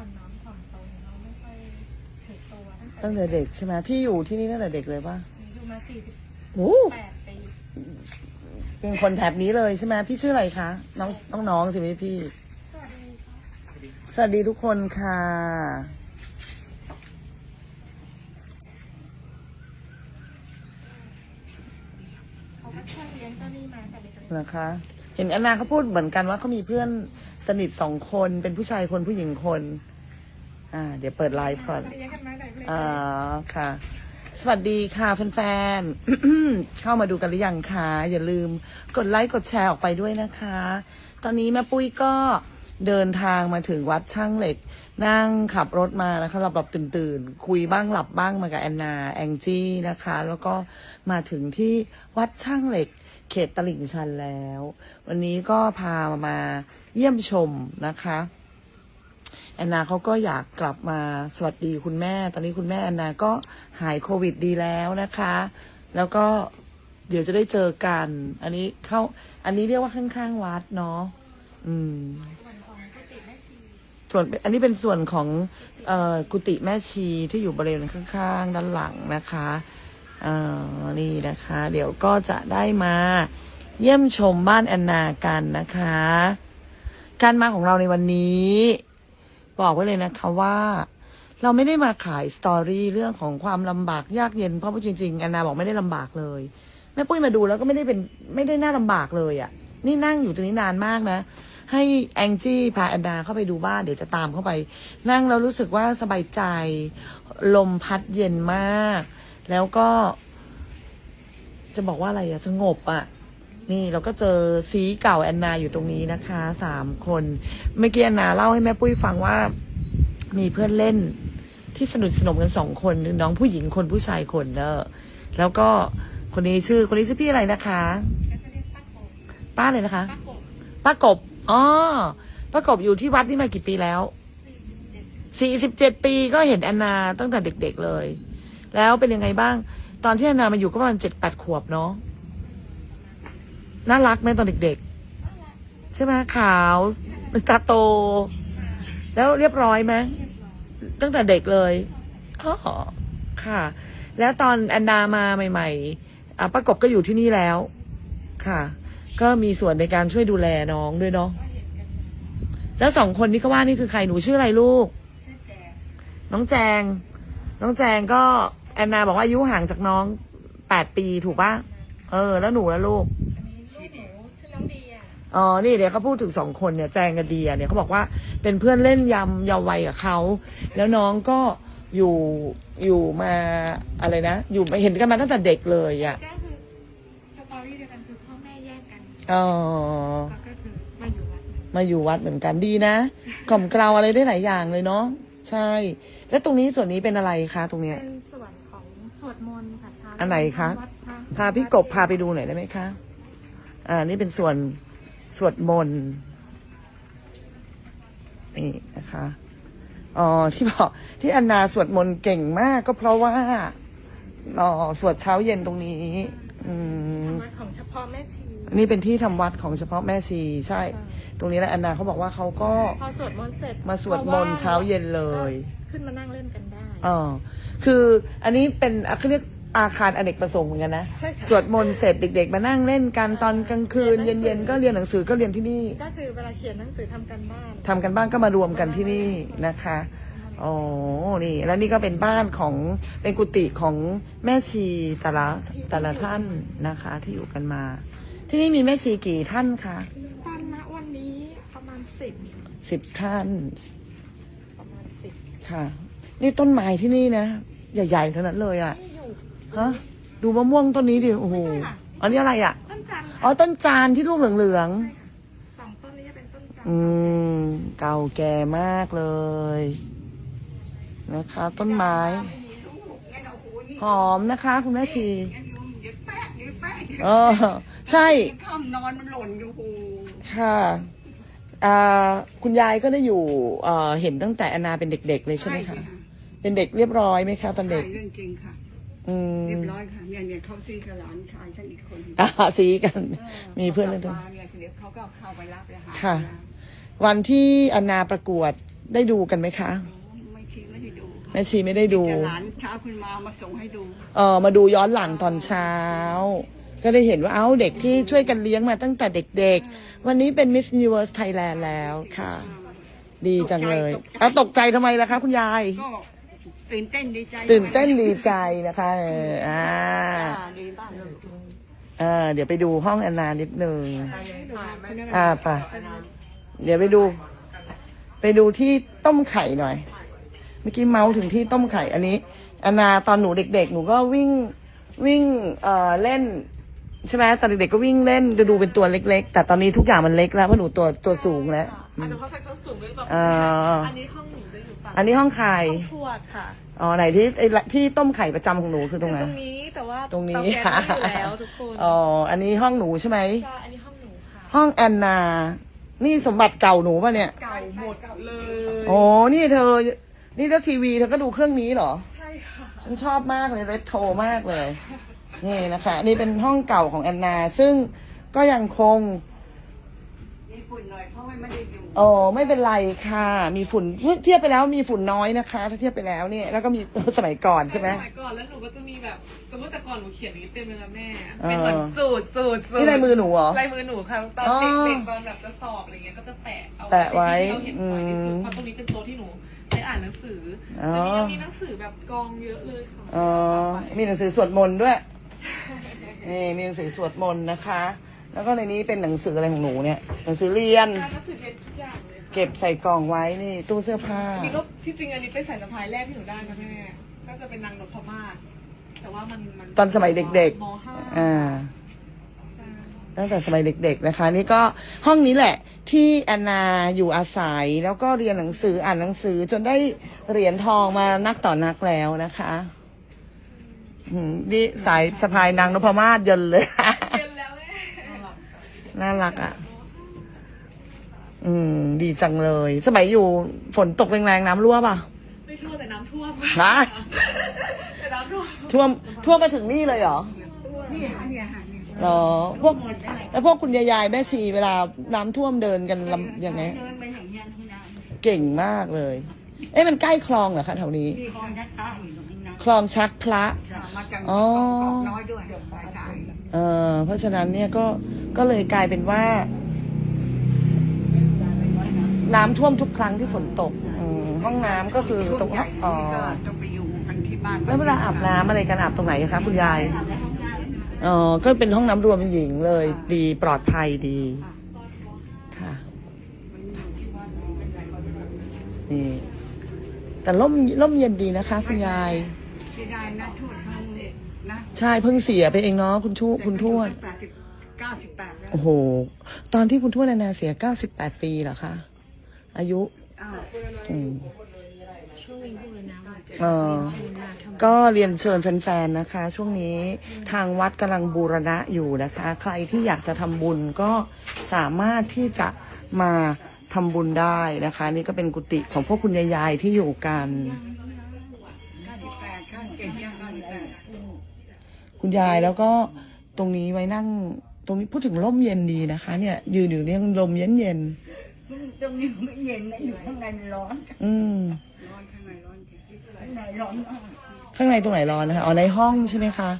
อ่อนน้อมถ่อมตนเราไม่ค่อยถือตัวตั้งแต่เด็กใช่ไหมพี่อยู่ที่นี่ตั้งแต่เด็กเลยป่ะอยู่มาสี่สิบโอ้แปดปีเป็นคนแถบนี้เลยใช่ไหมพี่ชื่ออะไรคะน้องน้องน้องสิพี่พี่สวัสดีค่ะสวัสดีทุกคนค่ะ เขาก็ช่วยเลี้ยงเจ้านี่มาแต่เล็กนะคะ เห็นแอนนาเขาพูดเหมือนกันว่าเขามีเพื่อนสนิทสองคนเป็นผู้ชายคนผู้หญิงคน อ่า เดี๋ยวเปิดไลฟ์ก่อนเลี้ยงกันมาแต่เล็กอ่าค่ะ สวัสดีค่ะแฟนๆ เข้ามาดูกันหรือยังคะ อย่าลืมกดไลค์กดแชร์ออกไปด้วยนะคะ ตอนนี้แม่ปุ้ยก็เดินทางมาถึงวัดช่างเหล็ก นั่งขับรถมานะคะหลับหลับตื่นตื่นๆคุยบ้างหลับบ้างมากับแอนนาแองจี้นะคะ แล้วก็มาถึงที่วัดช่างเหล็ก เขตตลิ่งชันแล้ว วันนี้ก็พามาเยี่ยมชมนะคะ แอนนาเขาก็อยากกลับมาสวัสดีคุณแม่ ตอนนี้คุณแม่แอนนาก็หายโควิดดีแล้วนะคะ แล้วก็เดี๋ยวจะได้เจอกัน อันนี้เข้า อันนี้เรียกว่าข้างๆวัดเนาะอืมวันของกุฏิแม่ชีส่วนอันนี้เป็นส่วนของเออกุฏิแม่ชีที่อยู่บริเวณข้างๆด้านหลังนะคะเออนี่นะคะ เดี๋ยวก็จะได้มาเยี่ยมชมบ้านแอนนากันนะคะ การมาของเราในวันนี้ บอกไว้เลยนะคะว่า เราไม่ได้มาขายสตอรี่เรื่องของความลำบากยากเย็นเพราะว่าจริงๆแอนนาบอกไม่ได้ลำบากเลยแม่ปุ้ยมาดูแล้วก็ไม่ได้เป็นไม่ได้น่าลำบากเลยอะ่ะ นี่นั่งอยู่ตรงนี้นานมากนะให้แองจี้พาแอนนาเข้าไปดูบ้านเดี๋ยวจะตามเข้าไป นั่งแล้วรู้สึกว่าสบายใจ ลมพัดเย็นมาก แล้วก็ จะบอกว่าอะไรอะสงบอะ นี่เราก็เจอซีเก่าแอนนาอยู่ตรงนี้นะคะสามคนเมื่อกี้แอนนาเล่าให้แม่ปุ้ยฟังว่ามีเพื่อนเล่นที่สนิทสนมกันสองคนน้องผู้หญิงคนผู้ชายคนเนอะแล้วก็คนนี้ชื่อคนนี้ชื่อพี่อะไรนะคะก็จะเรียกป้าโกบป้าเลยนะคะป้าโกบป้ากบอ๋อป้ากบอยู่ที่วัดนี่มากี่ปีแล้วสี่สิบเจ็ดสี่สิบเจ็ดปีก็เห็นแอนนาตั้งแต่เด็ก ๆเลย แล้วเป็นยังไงบ้าง ตอนที่แอนนามาอยู่ก็ประมาณเจ็ดแปดขวบเนาะ น่ารักไหมตอนเด็กๆ ใช่ไหมขาวตาโต แล้วเรียบร้อยไหมตั้งแต่เด็กเลยอ๋อค่ะ แล้วตอนแอนนามาใหม่ๆอะประกบก็อยู่ที่นี่แล้ว ค่ะ ก็มีส่วนในการช่วยดูแลน้องด้วยเนาะแล้วสองคนนี้ก็ว่านี่คือใครหนูชื่ออะไรลูกชื่อแกน้องแจง น้องแจงก็แอนนาบอกว่าอายุห่างจากน้องแปดปีถูกปะเออ แล้วหนูแล้วลูกหนูชื่อน้องเดีย อ๋อ นี่เดี๋ยวเขาพูดถึงสองคนเนี่ยแจงกับเดียเนี่ยเขาบอกว่าเป็นเพื่อนเล่นยำเยาว์วัยกับเขาแล้วน้องก็อยู่อยู่มาอะไรนะ อยู่มาเห็นกันมาตั้งแต่เด็กเลยอะ่ะก็คือสตอรี่เดียวกันคือพ่อแม่แยกกันอ๋อแล้วก็คือมาอยู่วัดหนึ่งมาอยู่วัดเหมือนกันดีนะกล่อมเกลาอะไรได้หลายอย่างเลยเนาะใช่ แล้วตรงนี้ส่วนนี้เป็นอะไรคะตรงเนี้ยเป็นส่วนของสวดมนต์ค่ะเช้าอันไหนคะวัดช้างพาพี่กบพาไปดูหน่อยได้ไหมคะ อ่านี่เป็นส่วน สวดมนต์นี่นะคะอ๋อที่บอกที่อันนาสวดมนต์เก่งมากก็เพราะว่าอ๋อสวดเช้าเย็นตรงนี้ อืมวัดของเฉพาะแม่ชีนี่เป็นที่ทำวัดของเฉพาะแม่ชีใช่ ตรงนี้แหละอันนาเขาบอกว่าเขาก็พอสวดมนต์เสร็จมาสวดมนต์เช้าเย็นเลย ขึ้นมานั่งเล่นกันได้อ๋อคืออันนี้เป็นอะเขาเรียก อาคารอเนกประสงค์เหมือนกันนะ ใช่ค่ะ สวดมนต์เสร็จเด็ก ๆ มานั่งเล่นกันตอนกลางคืน เย็นๆก็เรียนหนังสือก็เรียนที่นี่ก็คือเวลาเขียนหนังสือทำกันบ้านทำกันบ้านก็มารวมกันที่นี่นะคะอ๋อนี่ แล้วนี่ก็เป็นบ้านของเป็นกุฏิของแม่ชีแต่ละแต่ละท่านนะคะ ที่อยู่กันมา ที่นี่มีแม่ชีกี่ท่านคะตอนณวันนี้ประมาณสิบสิบท่านประมาณสิบค่ะ นี่ต้นไม้ที่นี่นะใหญ่ๆทั้งนั้นเลยอะ่ะที่อยู่ ฮะ ดูมะม่วงต้นนี้ดิ โอ้โหไม่ใช่ค่ะอันนี้อะไรอะ่ะ ต้นจันทร์อ๋อ ต้นจานที่ลูกเหลืองใช่ค่ะสองต้นนี้จะเป็นต้นจันทๆอืร์ม เก่าแก่มากเลย นะคะ ต้นไม้ หอมนะคะ คุณแม่ชี ยึดแป๊ะยึดแป๊ะเออ ใช่ข้ามนอนมันหล่นอยู่โหค่ะอ่าคุณยายก็ได้อยู่เอ่อเห็นตั้งแต่แอนนาเป็นเด็ก ๆ เลยใช่ไหมคะ เป็นเด็กเรียบร้อยไหมคะตอนเด็เด็กกเรื่องจริงค่ะ อืม เรียบร้อยค่ะเนี่ยเนี่ยเขาซีกับหลานชายฉันอีกคนอ่าสีกันเออมีเพื่อนเล่นขาด้วยกลับมาเนี่ยเดี๋ยวเขาก็เข้าไปรับเลยค่ะค่ะ วันที่แอนนาประกวดได้ดูกันไหมคะ ไม่คิดไม่ได้ดูแม่ชีไม่ได้ดู แต่หลานเช้าคุณมามาส่งให้ดูเออมาดูย้อนหลังตอนเช้า ก็ได้เห็นว่าเอ้าเด็กที่ช่วยกันเลี้ยงมาตั้งแต่เด็กๆ วันนี้เป็น Miss Universe Thailand แล้วค่ะ ดีจังเลยเอาตกใจทำไมล่ะคะคุณยาย ก็ ตื่นเต้นดีใจตื่นเต้นดีใจนะคะเอออ่าอ่าดีบ้างเลยอ่าเดี๋ยวไปดูห้องแอนนานิดนึง อ่าไป เดี๋ยวไปดู ไปดูที่ต้มไข่หน่อย เมื่อกี้เมาส์ถึงที่ต้มไข่อันนี้แอนนาตอนหนูเด็ก ๆ หนูก็วิ่งวิ่งเอ่อเล่น ใช่ไหมตอนเด็กๆก็วิ่งเล่นจะดูเป็นตัวเล็ก ๆ แต่ตอนนี้ทุกอย่างมันเล็กแล้วเพราะหนูตัวตัวสูงแล้วอือาจมจะเพราะใส่ส้นสูงด้วยแบบอ่า อันนี้ห้องหนูจะอยู่ฝั่งอันนี้ห้องไข่ห้องทวดค่ะอ๋อไหนที่ไอ้ละที่ต้มไข่ประจำของหนูคือตรงไหน ตรงนี้แต่ว่าตรงนี้เตาแก๊สไม่อยู่แล้วทุกคนอ๋ออันนี้ห้องหนูใช่ไหมใช่อันนี้ห้องหนูค่ะ ห้องแอนนา นี่สมบัติเก่าหนูป่ะเนี่ยเก่าหมดเลยโอ้นี่เธอ นี่ถ้าทีวีเธอก็ดูเครื่องนี้เหรอ ใช่ค่ะ ฉันชอบมากเลยเรทโทมากเลย นี่นะคะนี่เป็นห้องเก่าของแอนนา ซึ่งก็ยังคงมีฝุ่นหน่อยเพราะว่าไม่ได้อยู่โอ้ไม่เป็นไรค่ะ มีฝุ่นเทียบไปแล้วมีฝุ่นน้อยนะคะ ถ้าเทียบไปแล้วเนี่ยแล้วก็มีสมัยก่อนใช่ไหมสมัยก่อนแล้วหนูก็จะมีแบบสมมติแต่ก่อนหนูเขียนอย่างนี้เต็มเลยนะแม่เออเป็นเหมือนสูตรสูตรสูตรนี่ลายมือหนูเหรอลายมือหนูค่ะตอนอ๋อเด็กๆตอนแบบจะสอบอะไรเงี้ยก็จะแปะเอาแปะไว้ที่เราเห็นบ่อยที่สุดอืมเพราะตรงนี้เป็นโต๊ะที่หนูใช้อ่านหนังสืออ๋อแต่มียังมีหนังสือแบบกองเยอะเลยค่ะอ๋อมีหนังสือสวดมนต์ด้วย นี่มีหนังสือสวดมนต์นะคะ แล้วก็ในนี้เป็นหนังสืออะไรของหนูเนี่ย หนังสือเรียนการหนังสือเรียนทุกอย่างเลยค่ะเก็บใส่กล่องไว้นี่ตู้เสื้อผ้า นี่ก็ที่จริงอันนี้เป็นสายสะพายแรกที่หนูได้นะแม่ ก็จะเป็นนางนพมาศแต่ว่ามันมันตอนสมัยเด็กมห้าๆอ่า ใช่ตั้งแต่สมัยเด็ก ๆ นะคะ นี่ก็ห้องนี้แหละ ที่แอนนาอยู่อาศัยแล้วก็เรียนหนังสืออ่านหนังสือจนได้เหรียญทองมานักต่อนักแล้วนะคะ อืมนี่สายสะพายนางนพมาศยนต์เลย เป็นแล้วแม่น่ารักอะ อืม ดีจังเลย สมัยอยู่ฝนตกแรงๆน้ำรั่วป่ะ ไม่ทั่วแต่น้ำท่วมฮะ แต่น้ำท่วมท่วมท่วมมาถึงนี่เลยเหรอนี่หาเนี่ยหาเนี่ยเหรอพวก แล้วพวกคุณยายๆแม่ชีเวลาน้ำท่วมเดินกันลำยังไง เดินไปอย่างเงี้ยทั้งนั้นเก่งมากเลย เอ๊ะมันใกล้คลองเหรอคะแถวนี้ มีคลองยัดตาอยู่ตรงนั้น คลองชักพระมาจากอ๋อเกาะน้อยด้วยสายสายเออเพราะฉะนั้นเนี่ยก็ก็เลยกลายเป็นว่า น้ำท่วมทุกครั้งที่ฝนตกอืมห้องน้ำก็คือตรงใหญ่อ๋อนี่ก็ต้องไปอยู่กันที่บ้านแล้วเวลาอาบน้ำอะไรกันอาบตรงไหนคะคุณยายอ๋อก็เป็นห้องน้ำรวมหญิงเลย ดีปลอดภัยดีค่ะ นี่แต่ร่มร่มเย็นดีนะคะ คุณยายเสียดายนะทวดเขานะใช่เพิ่งเสียไปเองเนาะคุณชูคุณทวดแปดสิบเก้าสิบแปดแล้วโอ้โห ตอนที่คุณทวดนานาเสีย98ปีเหรอคะ อายุอ้าวอืมช่วงนี้พูดเลยนะว่าเออก็เรียนเชิญแฟนๆนะคะ ช่วงนี้ทางวัดกำลังบูรณะอยู่นะคะ ใครที่อยากจะทำบุญก็สามารถที่จะมาทำบุญได้นะคะ นี่ก็เป็นกุฏิของพวกคุณยายๆที่อยู่กันเคุณยายแล้วก็ตรงนี้ไว้นั่ง ตรงนี้พูดถึงร่มเย็นดีนะคะ เนี่ย ยืนอยู่เนี่ยลมเย็นเย็นตรงนี้ไม่เย็นนะอยู่ข้างในมันร้อนๆอืมร้อนข้างในร้อนจริงข้างในร้อนมากข้างในตรงไหนร้อนนะคะอ๋อในห้องใช่ไหมคะ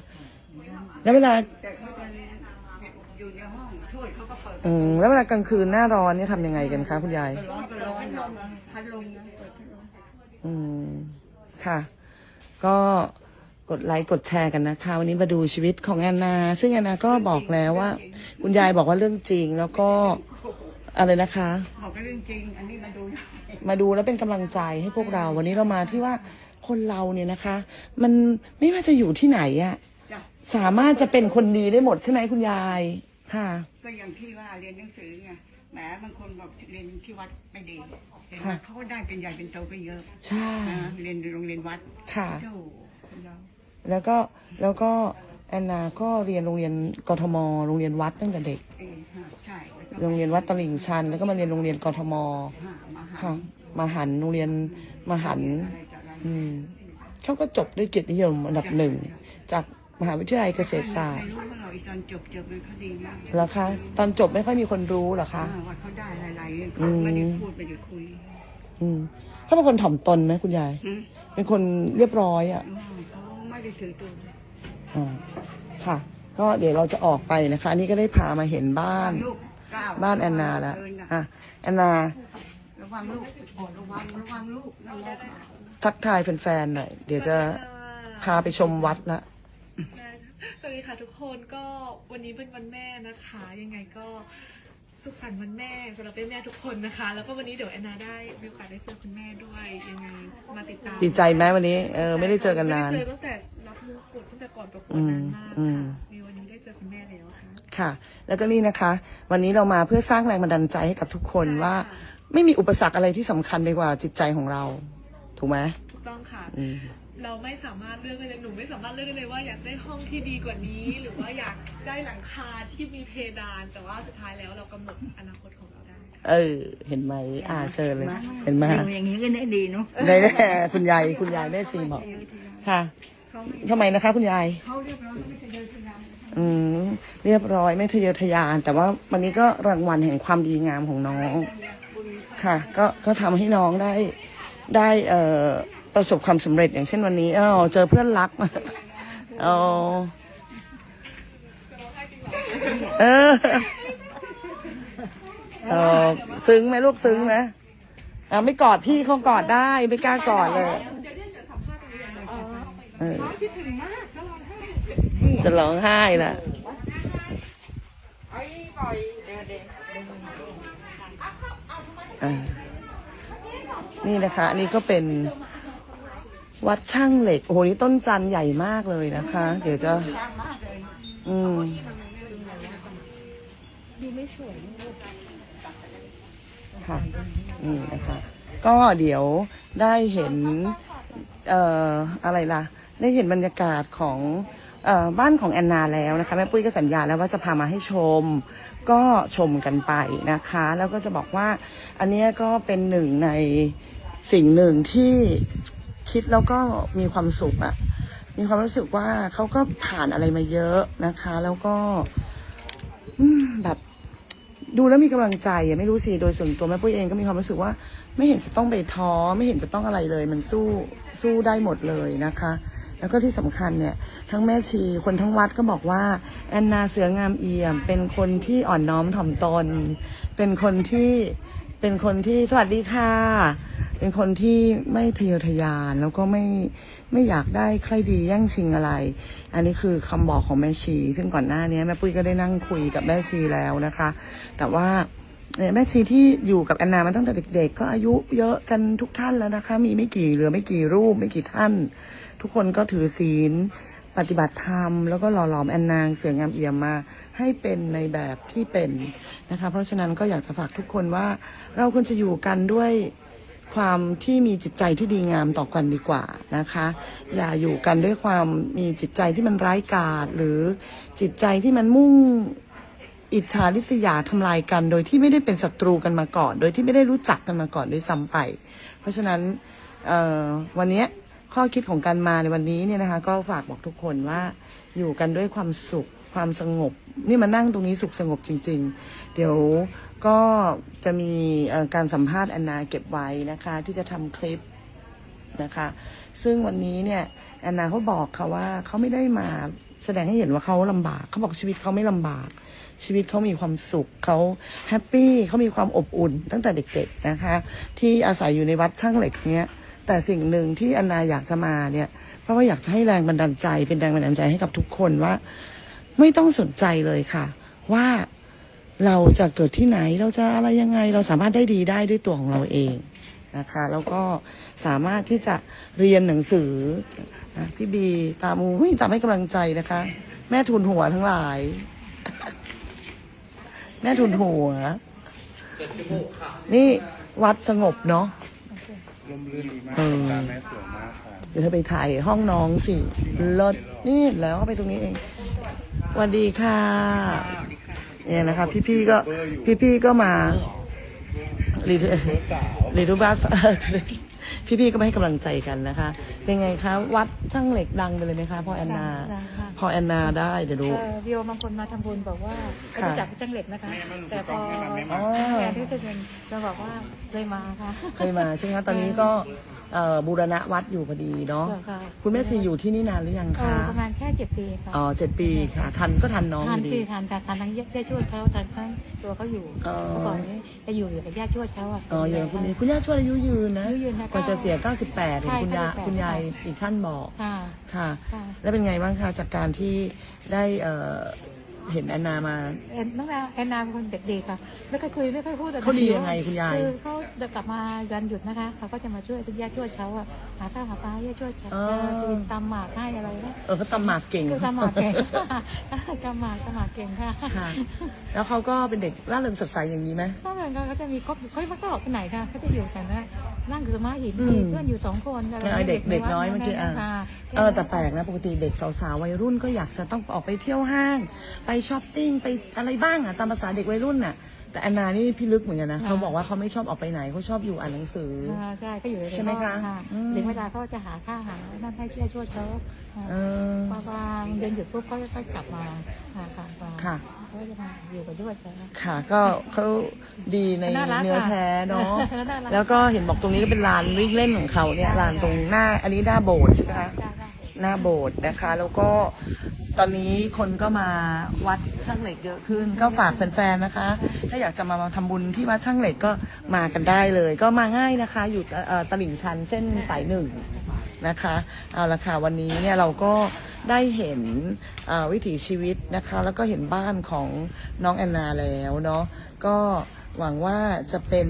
แล้วเวลาแต่เขาจะอยู่ในห้องช่วยเขาก็เปิดอืมแล้วเวลากลางคืนหน้าร้อนเนี่ยทำยังไงกันคะคุณยายร้อนก็ร้อนร้อนพัดลมนะเปิดพัดลมอืมค่ะ ก็ กดไลค์กดแชร์กันนะคะ วันนี้มาดูชีวิตของแอนนา ซึ่งแอนนาก็บอกแล้วว่า คุณยายบอกว่าเรื่องจริงแล้วก็อะไรนะคะ บอกก็เรื่องจริง อันนี้มาดูได้มาดูแล้วเป็นกำลังใจให้พวกเรา วันนี้เรามาที่ว่าคนเราเนี่ยนะคะ มันไม่ว่าจะอยู่ที่ไหนอะจ้ะสามารถจะเป็นคนดีได้หมดใช่ไหมคุณยายค่ะก็อย่างที่ว่าเรียนหนังสือไงแหมบางคนบอกเรียนที่วัดไม่ดีเห็นไหมค่ะเขาก็ได้เป็นใหญ่เป็นโตไปเยอะใช่นะเรียนโรงเรียนวัดค่ะเจ้าเรา แล้วก็แล้วก็แอนนาก็เรียนโรงเรียนกทม โรงเรียนวัดตั้งแต่เด็กเองฮะใช่แล้วก็โรงเรียนวัดตลิ่งชัน แล้วก็มาเรียนโรงเรียนกทมหามาหาค่ะมาหันโรงเรียนมาหันอะไรต่ออะไรอืมเขาก็จบด้วยเกียรตินิยมอันดับหนึ่ง จากมหาวิทยาลัยเกษตรศาสตใครร์รู้ว่าเราอีตอนจบจบเลยเขาดีมากเหรอคะ ตอนจบไม่ค่อยมีคนรู้เหรอคะอ่าว่าเขาได้อะไรๆอืมไม่ได้พูดไม่ได้คุย อืมเขาเป็นคนถ่อมตนไหมคุณยายอืมเป็นคนเรียบร้อยอะเขา ไม่ได้ถือตัวอ่าค่ะ ก็เดี๋ยวเราจะออกไปนะคะ อันนี้ก็ได้พามาเห็นบ้าน ลูกก้วบ้านแอนนาแล้ว เดินน่ะอะ แอนนา ระวังลูกโอ้ระวังระวังลูกระวังทักทายแฟนๆหน่อย เดี๋ยวจะพาไปชมวัดละสวัสดีค่ะทุกคนก็วันนี้เป็นวันแม่นะคะ ยังไงก็ สุขสันต์วันแม่สำหรับแม่ๆทุกคนนะคะ แล้วก็วันนี้เดี๋ยวแอนนาได้มีโอกาสได้เจอคุณแม่ด้วยยังไงมาติดตามดีใจไหมวันนี้ เออ ไม่ได้เจอกันนาน ไม่ได้เจอตั้งแต่รับมงกุฎตั้งแต่ก่อนประกวดอืมนานมากอืค่ะมมีวันนี้ได้เจอคุณแม่แล้วค่ะ ค่ะ แล้วก็นี่นะคะ วันนี้เรามาเพื่อสร้างแรงบันดาลใจให้กับทุกคนใช่ว่าค่ะไม่มีอุปสรรคอะไรที่สำคัญไปกว่าจิตใจของเรา ถูกไหมถูกต้องค่ะ อืม เราไม่สามารถเลือกได้เลยหนูไม่สามารถเลือกได้เลยว่าอยากได้ห้องที่ดีกว่านี้ หรือว่าอยากได้หลังคาที่มีเพดาน แต่ว่าสุดท้ายแล้วเรากำหนดอนาคตของเราได้ค่ะเออ เห็นไหมอ่าเชิญเลย เห็นไหมอยู่อย่างนี้ก็ได้ดีเนาะได้แน่คุณยายคุณยายแม่ชีบอกค่ะเขาไม่ทำไมนะคะ คุณยายเขาเรียบร้อยเขาไม่ทะเยอทะยานอืมเรียบร้อยไม่ทะเยอทะยาน แต่ว่าวันนี้ก็รางวัลแห่งความดีงามของน้อง ค่ะ ก็ก็ทำให้น้องได้ได้เอ่อ ประสบความสำเร็จอย่างเช่นวันนี้เออเจอเพื่อนรักเออเออเออซึ้งไหมลูกซึ้งไหมอ่าไม่กอดพี่เขากอดได้ไม่กล้ากอดเลยเดี๋ยวเนี่ยเดี๋ยวสัมภาษณ์ตรงนี้องเดียวเออคิดถึงมากก็ร้องไห้จะร้องไห้ละอ่านี่นะคะนนี้ก็เป็น วัดช่างเหล็ก โอ้โห นี่ต้นจันใหญ่มากเลยนะคะ เดี๋ยวจะ อืมค่ะ นี่นะคะ ก็เดี๋ยวได้เห็น เอ่อ อะไรล่ะ ได้เห็นบรรยากาศของเอ่อบ้านของแอนนาแล้วนะคะแม่ปุ้ยก็สัญญาแล้วว่าจะพามาให้ชม ก็ชมกันไปนะคะ แล้วก็จะบอกว่า อันเนี้ยก็เป็นหนึ่งในสิ่งหนึ่งที่ คิดแล้วก็มีความสุขอะมีความรู้สึกว่าเขาก็ผ่านอะไรมาเยอะนะคะ แล้วก็แบบดูแล้วมีกำลังใจอะไม่รู้สิโดยส่วนตัวแม่ปุ้ยเองก็มีความรู้สึกว่า ไม่เห็นจะต้องไปท้อไม่เห็นจะต้องอะไรเลย มันสู้สู้ได้หมดเลยนะคะ แล้วก็ที่สำคัญเนี่ย ทั้งแม่ชีคนทั้งวัดก็บอกว่าแอนนาเสืองามเอี่ยม เป็นคนที่อ่อนน้อมถ่อมตน เป็นคนที่เป็นคนที่สวัสดีค่ะ เป็นคนที่ไม่ทะเยอทะยานแล้วก็ไม่ไม่อยากได้ใครดีแย่งชิงอะไร อันนี้คือคำบอกของแม่ชี ซึ่งก่อนหน้านี้แม่ปุ้ยก็ได้นั่งคุยกับแม่ชีแล้วนะคะ แต่ว่าแม่ชีที่อยู่กับแอนนามาตั้งแต่เด็ก ๆ ก็อายุเยอะกันทุกท่านแล้วนะคะ มีไม่กี่เหลือไม่กี่รูปไม่กี่ท่าน ทุกคนก็ถือศีลปฏิบัติธรรม แล้วก็หล่อหลอมแอนนางเสืองามเอี่ยมมา ให้เป็นในแบบที่เป็นนะคะ เพราะฉะนั้นก็อยากจะฝากทุกคนว่าเราควรจะอยู่กันด้วย ความที่มีจิตใจที่ดีงามต่อกันดีกว่านะคะ อย่าอยู่กันด้วยความมีจิตใจที่มันร้ายกาจหรือจิตใจที่มันมุ่งอิจฉาริษยาทำลายกัน โดยที่ไม่ได้เป็นศัตรูกันมาก่อน โดยที่ไม่ได้รู้จักกันมาก่อนด้วยซ้ำไป เพราะฉะนั้นวันนี้ข้อคิดของการมาในวันนี้เนี่ยนะคะ ก็ฝากบอกทุกคนว่าอยู่กันด้วยความสุข ความสงบ นี่มานั่งตรงนี้สุขสงบจริง ๆ เดี๋ยวก็จะมีการสัมภาษณ์อนนาเก็บไว้นะคะ ที่จะทำคลิปนะคะ ซึ่งวันนี้เนี่ยอนนาเขาบอกค่ะว่าเขาไม่ได้มาแสดงให้เห็นว่าเขาลำบาก เขาบอกชีวิตเขาไม่ลำบาก ชีวิตเขามีความสุขเขาแฮปปี้เขามีความอบอุ่นตั้งแต่เด็กๆนะคะ ที่อาศัยอยู่ในวัดช่างเหล็กเนี้ยแต่สิ่งหนึ่งที่อนนาอยากจะมาเนี่ย เพราะว่าอยากจะให้แรงบันดาลใจเป็นแรงบันดาลใจให้กับทุกคนว่า ไม่ต้องสนใจเลยค่ะ ว่าเราจะเกิดที่ไหนเราจะอะไรยังไง เราสามารถได้ดีได้ด้วยตัวของเราเองนะคะ แล้วก็สามารถที่จะเรียนหนังสือนะพี่บีตามูไม่ตามให้กำลังใจนะคะ แม่ทุนหัวทั้งหลาย แม่ทุนหัว นี่วัดสงบเนาะร่มรื่นดีมากเออตาแม่สวยมากค่ะเดี๋ยวเธอไปถ่ายห้องน้องสิรถนี่แล้วเข้าไปตรงนี้เอง สวัสดีค่ะ เนี่ยนะคะ พี่ๆก็พี่ๆก็มารีเบอร์สาวรีทูบัสพี่ๆก็มาให้กำลังใจกันนะคะ เป็นไงคะ วัดช่างเหล็กดังไปเลยไหมคะพอแอนนาดังค่ะพอแอนนาได้เดี๋ยวดูเอ่อวิวบางคนมาทำบุญบอกว่าค่ะรู้จักจังเหล็กนะคะ แต่พออ๋อแอนที่จะเป็นจะบอกว่าเลยมาค่ะ เคยมาใช่ไหมคะตอนนี้ก็ เอ่อบูรณะวัดอยู่พอดีเนาะ ค่ะคุณแม่ซีอยู่ที่นี่นานหรือยังเอคะ อประมาณแค่เจ็ดปีค่ะอ๋อเจ็ดปีค่ะ ทันก็ทันน้องอทานยู่ดีคือทานค่ะทานทั้งญาติชวดเขาทานทั้งตัวเขาอยู่อ๋อเมื่อก่อนนี้จะอยู่อยู่กับญาติชวดเขาอะ อ๋ออย่างคุณนี้คุณย่าช่วยอายุยืนนะอายุยืนนะก่อนจะเสีย 98เห็นใช่คุณยา98 คุณยายค่ะอีกท่านบอกค่ะค่ะ ค่ะ แล้วเป็นไงบ้างคะจากการที่ได้เอ่อ เห็นแอนนามา แอนน้องแอนแอนนาเป็นคนเด็กดีค่ะ ไม่ค่อยคุยไม่ค่อยพูดอะเขาดียังไงคุณยาย คือเขาจะกลับมาวันหยุดนะคะ เขาก็จะมาช่วยญาติช่วยเขาอะหาข้าวหาปลาให้ญาติช่วยเขาอ๋อ กินตำหมากให้อะไรนะเออเขาตำหมากเก่งคือตำหมากเก่งตำหมากตำหมากเก่งค่ะ ค่ะ แล้วเขาก็เป็นเด็กร่าเริงสดใสอย่างนี้ไหมก็เหมือนกันเขาจะมีครอบเขาไม่ค่อยออกไปไหนค่ะเขาจะอยู่กันนะนั่งคือม้าหินอืมมีเพื่อนอยู่สองคนอะไรเนี่ยไอ้เด็กเด็กน้อยเมื่อกี้อะค่ะ เออแต่แปลกนะปกติเด็กสาวๆวัยรุ่นก็อยากจะต้องออกไปเที่ยวห้าง ไปช้อปปิ้งไปอะไรบ้างอะตามภาษาเด็กวัยรุ่นน่ะแต่แอนนานี่พี่ลึกเหมือนกันนะเขาบอกว่าเขาไม่ชอบออกไปไหนเขาชอบอยู่อ่านหนังสือ อ่าใช่ก็อยู่ในใช่ไหมคะห้องอืม ถึงเวลาเขาจะหาข้าวหานั่นให้ช่วยช่วยเขาอ่าเออ พอวางเดินหยุดปุ๊บเขาก็กลับมาหาค่ะมาค่ะ เขาจะมาอยู่กับช่วยเขา ค่ะก็เขาดีในน่ารักเนื้อค่ะแท้เนาะน่ารัก แล้วก็เห็นบอกตรงนี้ก็เป็นลานวิ่งเล่นของเขาเนี่ยลานตรงหน้าอันนี้หน้าโบสถ์ใช่ไหมคะได้ได้ หน้าโบสถ์นะคะ แล้วก็ตอนนี้คนก็มาวัดช่างเหล็กเยอะขึ้น ก็ฝากแฟนๆนะคะ ถ้าอยากจะมาทำบุญที่วัดช่างเหล็กก็มากันได้เลย ก็มาง่ายนะคะ อยู่ตลิ่งชันเส้นสายหนึ่งนะคะ เอาละค่ะวันนี้เนี่ยเราก็ ได้เห็นวิถีชีวิตนะคะ แล้วก็เห็นบ้านของน้องแอนนาแล้วเนาะก็หวังว่าจะเป็น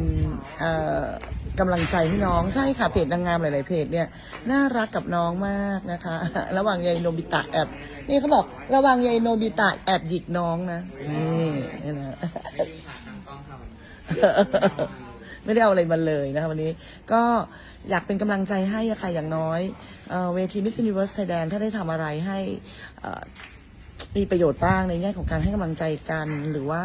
กำลังใจให้น้องใช่ค่ะเพจนางงามหลาย ๆ เพจเนี่ยน่ารักกับน้องมากนะคะ ระหว่างยายโนบิตะแอบนี่เขาบอกระหว่างยายโนบิตะแอบหยิกน้องนะนี่นะ ไม่ได้เอาอะไรมาเลยนะคะวันนี้ก็อยากเป็นกำลังใจให้อะค่ะอย่างน้อยเอ่อเวที Miss Universe Thailand ถ้าได้ทำอะไรให้เอ่อมีประโยชน์บ้างในแง่ของการให้กำลังใจกันหรือว่า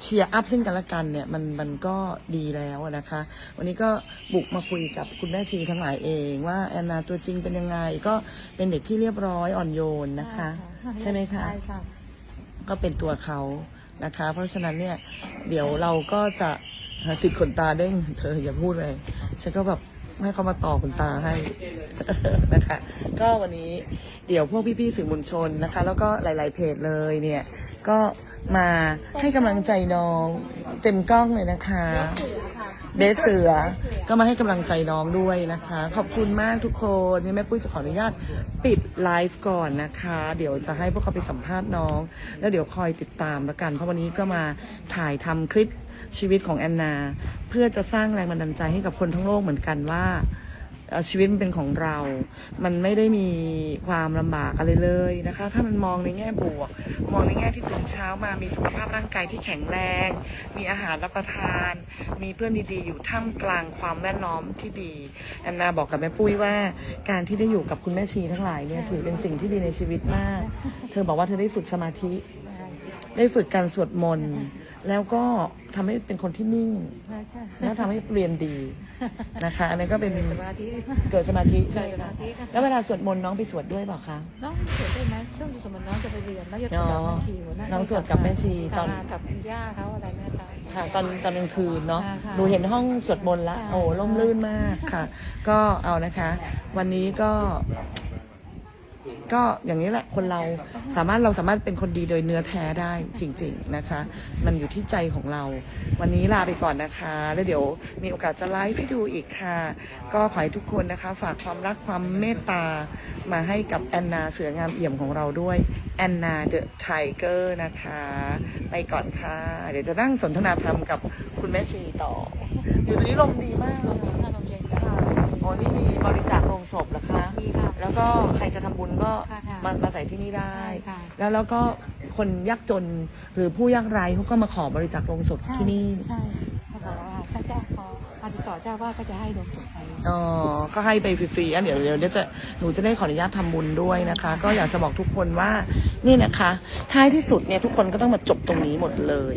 เชียร์อัพซึ่งกันและกันเนี่ยมันมันก็ดีแล้วอะนะคะ วันนี้ก็บุกมาคุยกับคุณแม่ชีทั้งหลายเองว่าแอนนาตัวจริงเป็นยังไง ก็เป็นเด็กที่เรียบร้อยอ่อนโยนนะคะ ใช่ไหมคะใช่ค่ะก็เป็นตัวเขานะคะ เพราะฉะนั้นเนี่ยเดี๋ยวเราก็จะ ติดขนตาเด้งเธออย่าพูดเลยฉันก็แบบให้เขามาต่อขนตาให้นะคะ ก็วันนี้เดี๋ยวพวกพี่ๆสื่อมวลชนนะคะ แล้วก็หลาย ๆเพจเลยเนี่ย ก็มาให้กำลังใจน้องเต็มกล้องเลยนะคะ เบสเสือ ก็มาให้กำลังใจน้องด้วยนะคะ ขอบคุณมากทุกคนนี่แม่ปุ้ยจะขออนุญาตปิดไลฟ์ก่อนนะคะ เดี๋ยวจะให้พวกเขาไปสัมภาษณ์น้อง แล้วเดี๋ยวคอยติดตามแล้วกัน เพราะวันนี้ก็มาถ่ายทำคลิปชีวิตของแอนนา เพื่อจะสร้างแรงบันดาลใจให้กับคนทั้งโลกเหมือนกันว่า ชีวิตมันเป็นของเรา มันไม่ได้มีความลำบากอะไรเลยนะคะ ถ้ามันมองในแง่บวก มองในแง่ที่ตื่นเช้ามา มีสุขภาพร่างกายที่แข็งแรง มีอาหารรับประทาน มีเพื่อนดีๆ อยู่ท่ามกลางความแวดล้อมที่ดี แอนนาบอกกับแม่ปุ้ยว่า การที่ได้อยู่กับคุณแม่ชีทั้งหลายเนี่ยถือเป็นสิ่งที่ดีในชีวิตมาก เธอบอกว่าเธอได้ฝึกสมาธิ ได้ฝึกการสวดมนต์ แล้วก็ทำให้เป็นคนที่นิ่ง ใช่ใช่แล้วทำให้เรียนดีนะคะอันนี้นก็เป็นสมาธิเกิดสมาธิใช่ไหมสมาคะธิค่ะแล้วเวลาสวดมนต์น้องไปสวดด้วยเปล่าคะ น้องสวดได้ไหมช่วงสมมติน้องจะไปเรียนน้องจะอ๋อกับแม่ชีหัวหาน้องสวดกับแม่ชีตอนค่ะกับคุณย่าเขาอะไรแม่ตาย ค่ะตอนตอนกลางคืนเนาะค่ะค่ะหนูเห็นห้องสวดมนต์ละ ค่ะ โอ้ร่มรื่นมากค่ะ ก็เอานะคะ วันนี้ก็ ก็อย่างนี้แหละคนเราสามารถเราสามารถเป็นคนดีโดยเนื้อแท้ได้จริง ๆนะคะ มันอยู่ที่ใจของเรา วันนี้ลาไปก่อนนะคะ แล้วเดี๋ยวมีโอกาสจะไลฟ์ให้ดูอีกค่ะ ก็ขอให้ทุกคนนะคะ ฝากความรักความเมตตามาให้กับแอนนาเสืองามเอี่ยมของเราด้วยแอนนาเดอะไทเกอร์นะคะ ไปก่อนค่ะ เดี๋ยวจะนั่งสนทนาธรรมกับคุณแม่ชีต่อ อยู่ตรงนี้ลมดีมาก อ๋อนี่มีบริจาคโรงศพเหรอคะ มีค่ะ แล้วก็ใครจะทำบุญก็ค่ะค่ะมามาใส่ที่นี่ได้ ใช่ค่ะ แล้วแล้วก็คนยากจนหรือผู้ยากไร้เขาก็มาขอบริจาคโรงศพที่นี่ใช่เขาบอกว่าถ้าเจ้าขอมาติดต่อเจ้าว่าก็จะให้ดวงสุขไป อ๋อก็ให้ไปฟรีๆอะเดี๋ยวเดี๋ยวเดี๋ยวจะหนูจะได้ขออนุญาตทำบุญด้วยนะคะ ก็อยากจะบอกทุกคนว่านี่นะคะ ท้ายที่สุดเนี่ยทุกคนก็ต้องมาจบตรงนี้หมดเลย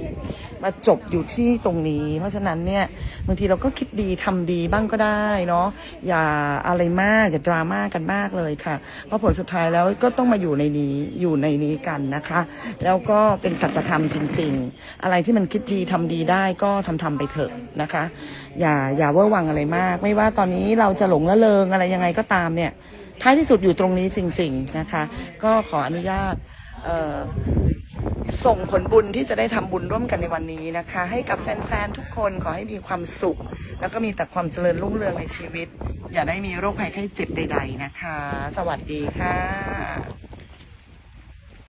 มาจบอยู่ที่ตรงนี้ เพราะฉะนั้นเนี่ยบางทีเราก็คิดดีทำดีบ้างก็ได้เนาะอย่าอะไรมากอย่าดราม่ากันมากเลยค่ะ เพราะผลสุดท้ายแล้วก็ต้องมาอยู่ในนี้อยู่ในนี้กันนะคะ แล้วก็เป็นสัจธรรมจริง ๆ อะไรที่มันคิดดีทำดีได้ก็ทำทำไปเถอะนะคะ อย่าอย่าเวอร์วังอะไรมาก ไม่ว่าตอนนี้เราจะหลงละเลงอะไรยังไงก็ตามเนี่ยท้ายที่สุดอยู่ตรงนี้จริง ๆนะคะ ก็ขออนุญาตเอ่อ ส่งผลบุญที่จะได้ทำบุญร่วมกันในวันนี้นะคะ ให้กับแฟนๆทุกคนขอให้มีความสุข แล้วก็มีแต่ความเจริญรุ่งเรืองในชีวิต อย่าได้มีโรคภัยไข้เจ็บใด ๆนะคะ สวัสดีค่ะ